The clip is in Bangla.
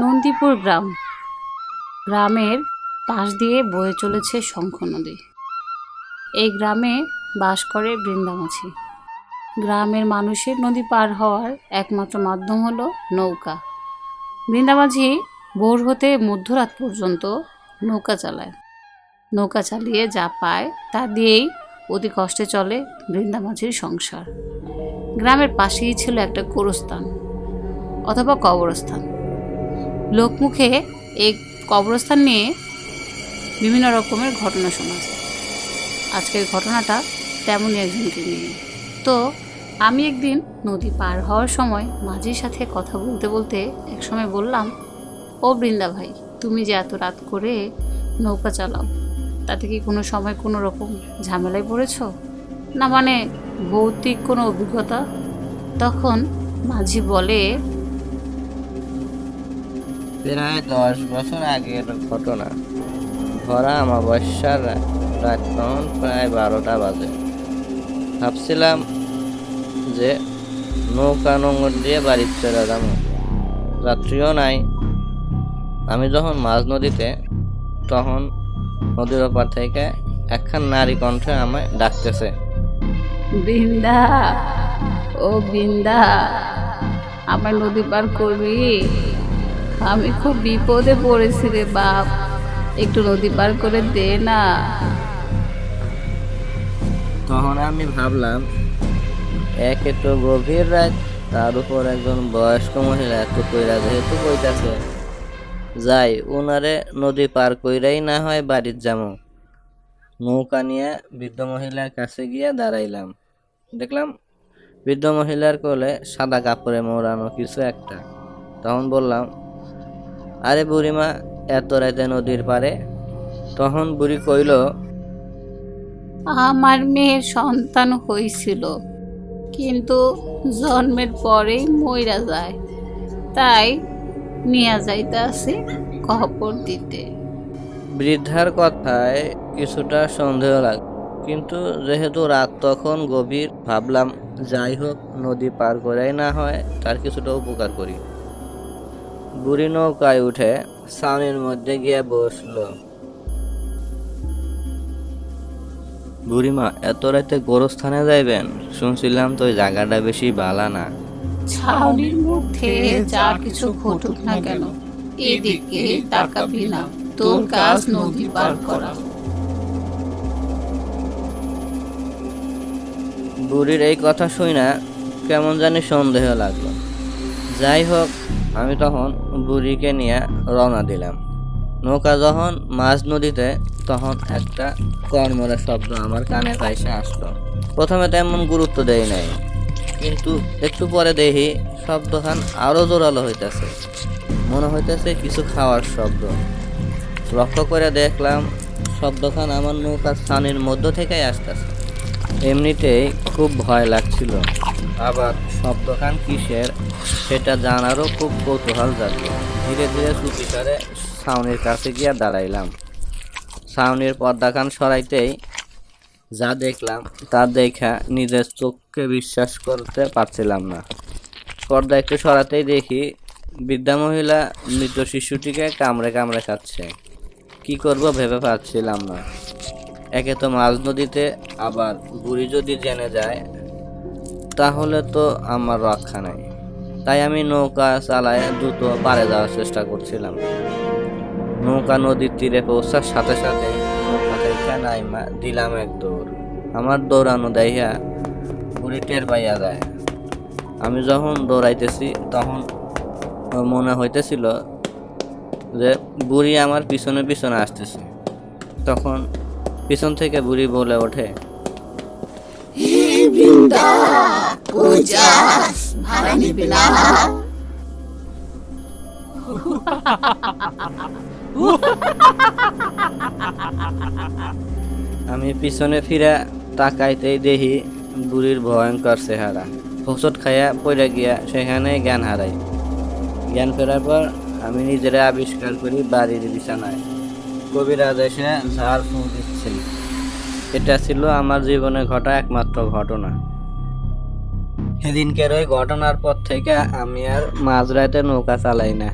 নন্দীপুর গ্রাম। গ্রামের পাশ দিয়ে বয়ে চলেছে শঙ্খ নদী। এই গ্রামে বাস করে বৃন্দামাছি গ্রামের মানুষের নদী পার হওয়ার একমাত্র মাধ্যম হলো নৌকা। বৃন্দামাঝি ভোর হতে মধ্যরাত পর্যন্ত নৌকা চালায়। নৌকা চালিয়ে যা পায় তা দিয়েই অতি কষ্টে চলে বৃন্দামাঝির সংসার। গ্রামের পাশেই ছিল একটা গোরস্থান অথবা কবরস্থান। লোকমুখে এই কবরস্থান নিয়ে বিভিন্ন রকমের ঘটনা শোনা যায়। আজকের ঘটনাটা তেমনই একজনকে নিয়ে। তো আমি একদিন নদী পার হওয়ার সময় মাঝির সাথে কথা বলতে বলতে একসময় বললাম, ও বৃন্দা ভাই, তুমি যে এত রাত করে নৌকা চালাও, তাতে কি কোনো সময় কোনো রকম ঝামেলায় পড়েছ? না মানে ভৌতিক কোনো অভিজ্ঞতা? তখন মাঝি বলে প্রায় দশ বছর আগের ঘটনা। ভরা অমাবস্যার রাত তখন প্রায় বারোটা বাজে। ভাবছিলাম যে নৌকা নোংর দিয়ে বাড়ির চলে যাব। রাত্রিও নাই। আমি যখন মাঝ নদীতে, তখন নদীর ওপার থেকে একখান নারী কণ্ঠে আমায় ডাকতেছে। বৃন্দা, ও বৃন্দা, আমার নদী পার করবি? আমি খুব বিপদে পড়েছি রে বাপ। একটু নদী পার করে দে না। তখন আমি ভাবলাম, একে তো গভীর রাত, তার উপর একজন বয়স্ক মহিলা এত কইরা যেহেতু কইতাছে, যাই উনারে নদী পার কইরাই না হয় বাড়ির যাব নৌকা নিয়ে বৃদ্ধ মহিলার কাছে গিয়ে দাঁড়াইলাম। দেখলাম বৃদ্ধ মহিলার কোলে সাদা কাপড়ে মোড়ানো কিছু একটা। তখন বললাম আরে বুড়িমা এত রাতে নদীর পারে তখন বুড়ি কইল আমার মেয়ের সন্তান হয়েছিল কিন্তু জন্মের পরেই মইরা যায় তাই নিয়ে যাইতে আসি খবর দিতে। বৃদ্ধার কথায় কিছুটা সন্দেহ লাগ কিন্তু যেহেতু রাত তখন গভীর ভাবলাম যাই হোক নদী পার করাই না হয় তার কিছুটা উপকার করি। বুড়ি নৌকায় উঠে সাউনির মধ্যে গিয়ে বসল। বুড়িমা এত রাতে গোরস্থানে যাইবেন? শুনছিলাম তো জায়গাটা বেশি বালা না। ছাউনির মধ্যে যা কিছু ঘটুক না কেন এদিকে তাকাবি না। তোর কাজ নদী পার করা। বুড়ির এই কথা শুই না কেমন জানি সন্দেহ লাগল। যাই হোক আমি তখন বুড়িকে নিয়ে রওনা দিলাম। নৌকা যখন মাঝ নদীতে, তখন একটা কর্মরের শব্দ আমার কানে পাইসে আসলো। প্রথমে তেমন গুরুত্ব দেই নাই, কিন্তু একটু পরে দেখি শব্দখান আরও জোরালো হইতেছে। মনে হইতেছে কিছু খাওয়ার শব্দ। লক্ষ্য করে দেখলাম শব্দখান আমার নৌকার স্থানের মধ্য থেকেই আসতেছে। এমনিতেই খুব ভয় লাগছিল। আবার শব্দখান কিসের, সেটা জানারও খুব কৌতূহল জাগলো। ধীরে ধীরে চুপি করে ছাউনির কাছে গিয়ে দাঁড়াইলাম। ছাউনির পর্দাখান সরাইতেই যা দেখলাম, তা দেখা নিজের চোখকে বিশ্বাস করতে পারছিলাম না। পর্দা একটু সরাতেই দেখি বৃদ্ধা মহিলা মৃত শিশুটিকে কামড়ে কামড়ে খাচ্ছে। কি করব ভেবে পাচ্ছিলাম না। একে তো মাঝ নদীতে, আবার বুড়ি যদি জেনে যায়, তাহলে তো আমার রক্ষা নাই। তাই আমি নৌকা চালায় দ্রুত পারে যাওয়ার চেষ্টা করছিলাম। নৌকা নদীর তীরে পৌঁছার সাথে সাথে নৌকা দিলাম এক দৌড়। আমার দৌড়ানো দেখিয়া বুড়ি টের পাইয়া যায়। আমি যখন দৌড়াইতেছি, তখন মনে হইতেছিল যে বুড়ি আমার পিছনে পিছনে আসতেছে। তখন পিছন থেকে বুড়ি বলে ওঠে আমি পিছনে ফিরে তাকাইতেই দেখি বুড়ির ভয়ঙ্কর চেহারা। হোসট খাইয়া পড়ে গিয়া সেখানে জ্ঞান হারাই জ্ঞান ফেরার পর আমি নিজেরা আবিষ্কার করি বাড়ির বিছানায়। কবিরাজ এসে ঝাড় ফুঁ দিচ্ছেন এটা ছিল আমার জীবনে ঘটা একমাত্র ঘটনা। সেদিনকের ওই ঘটনার পর থেকে আমি আর মাঝরাতে নৌকা চালাই না।